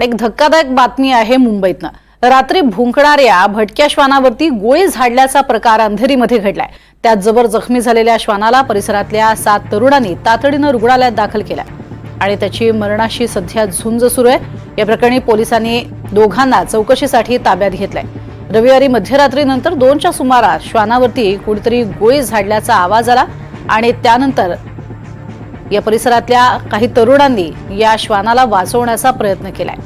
आणि एक धक्कादायक बातमी आहे मुंबईतनं. रात्री भुंकणाऱ्या भटक्या श्वानावरती गोळी झाडल्याचा प्रकार अंधेरीमध्ये घडलाय. त्यात जबर जखमी झालेल्या श्वानाला परिसरातल्या सात तरुणांनी तातडीनं रुग्णालयात दाखल केलाय आणि त्याची मरणाशी सध्या झुंज सुरू आहे. या प्रकरणी पोलिसांनी दोघांना चौकशीसाठी ताब्यात घेतलाय. रविवारी मध्यरात्रीनंतर दोनच्या सुमारास श्वानावरती कुणीतरी गोळी झाडल्याचा आवाज आला आणि त्यानंतर या परिसरातल्या काही तरुणांनी या श्वानाला वाचवण्याचा प्रयत्न केलाय.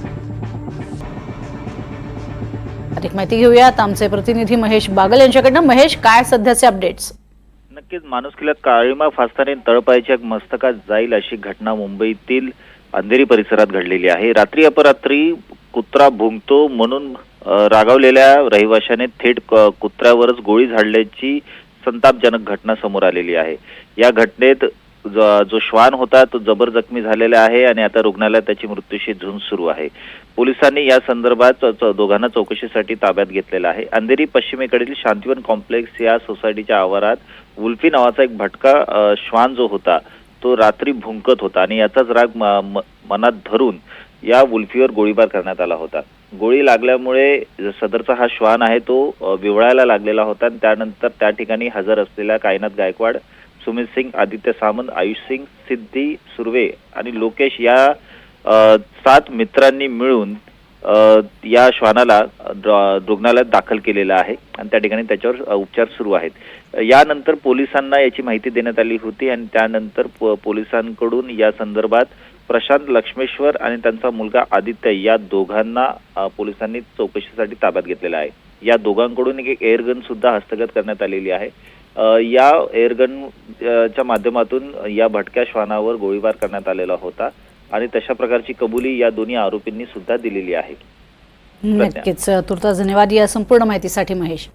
अधिक माहिती घेऊयात. आमचे प्रतिनिधी महेश बागल यांच्याकडनं. महेश काय सध्याचे अपडेट्स नक्कीच माणुसकीला काळीमा फासताने तळपायच्या मस्तकात जाईल अशी घटना मुंबईतील अंधेरी परिसरात घडलेली आहे. रात्री अपरात्री कुत्रा भुंकतो म्हणून रागावलेल्या रहिवाशाने थेट क- कुत्र्यावरच गोळी झाडल्याची संतापजनक घटना समोर आलेली आहे. या घटनेत ज- जो श्वान होता तो जबर जखमी झालेला आहे आणि आता रुग्णालयात त्याची मृत्यूशी झुंज सुरू आहे. पोलिसांनी या संदर्भात च- दोघांना चौकशीसाठी ताब्यात घेतलेला आहे. अंधेरी पश्चिमेकडील शांतिवन कॉम्प्लेक्स या सोसायटीच्या आवारात उल्फी नावाचा एक भटका श्वान जो होता तो रात्री भुंकत होता आणि याचाच राग म- म- मनात धरून या उल्फीवर गोळीबार करण्यात आला होता. गोळी लागल्यामुळे सदरचा हा श्वान आहे तो विवळायला लागलेला होता आणि त्यानंतर त्या ठिकाणी हजर असलेल्या कायनाथ गायकवाड सुमित सिंग आदित्य सामंत आयुष सिंग सिद्धी सुर्वे आणि लोकेश या सात मित्रांनी मिळून या श्वानाला रुग्णालयात दाखल केलेला आहे. आणि त्या ठिकाणी त्याच्यावर उपचार सुरू आहेत. यानंतर पोलिसांना याची माहिती देण्यात आली होती आणि त्यानंतर प- पोलिसांकडून या संदर्भात प्रशांत लक्ष्मेश्वर आणि त्यांचा मुलगा आदित्य या दोघांना पोलिसांनी चौकशीसाठी ताब्यात घेतलेला आहे. या दोघांकडून एक एअरगन सुद्धा हस्तगत करण्यात आलेली आहे. या एअरगन च्या माध्यमातून या भटक्या श्वानावर गोळीबार करण्यात आलेला होता आणि तशा प्रकारची कबुली या दोन्ही आरोपींनी सुद्धा दिलेली आहे. नक्कीच. तुर्तास धन्यवाद या संपूर्ण माहितीसाठी महेश.